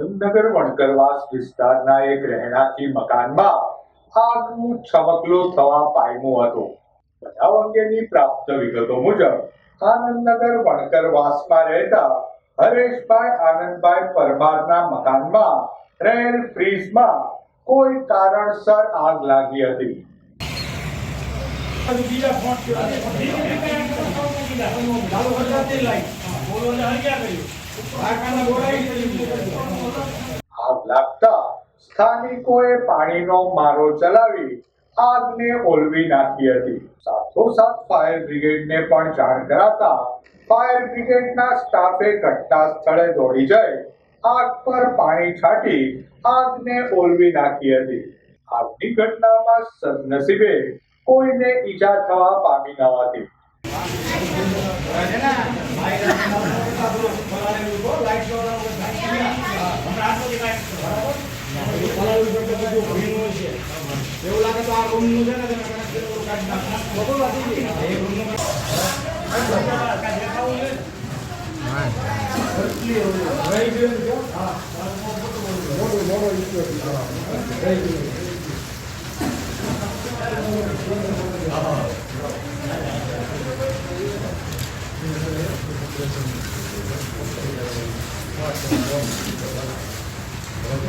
નગર વણકરવાસ વિસ્તારના એક રહેણાંકી મકાનમાં આગનું છમકલું થવા પામ્યું હતું. બનાવ અંગેની પ્રાપ્ત વિગતો મુજબ, આનંદનગર, વણકરવાસમાં રહેતા હરેશભાઈ, આનંદભાઈ પરમારના મકાનમાં રહેલ ફ્રીજમાં કોઈ કારણસર આગ લાગી હતી. આગ લાગતા સ્થાનિકોએ પાણીનો મારો ચલાવી આગને ઓલવી નાખી હતી. સાથોસાથ ફાયર બ્રિગેડને પણ જાણ કરાતા ફાયર બ્રિગેડના સ્ટાફે ઘટના સ્થળે દોડી જઈ આગ પર પાણી છાંટી આગને ઓલવી નાખી હતી. આગની ઘટનામાં સદનસીબે કોઈને ઈજા થવા પામી ન હતી. એવું લાગે તો આ રૂમ છે ને તમે કદાચ Thank you.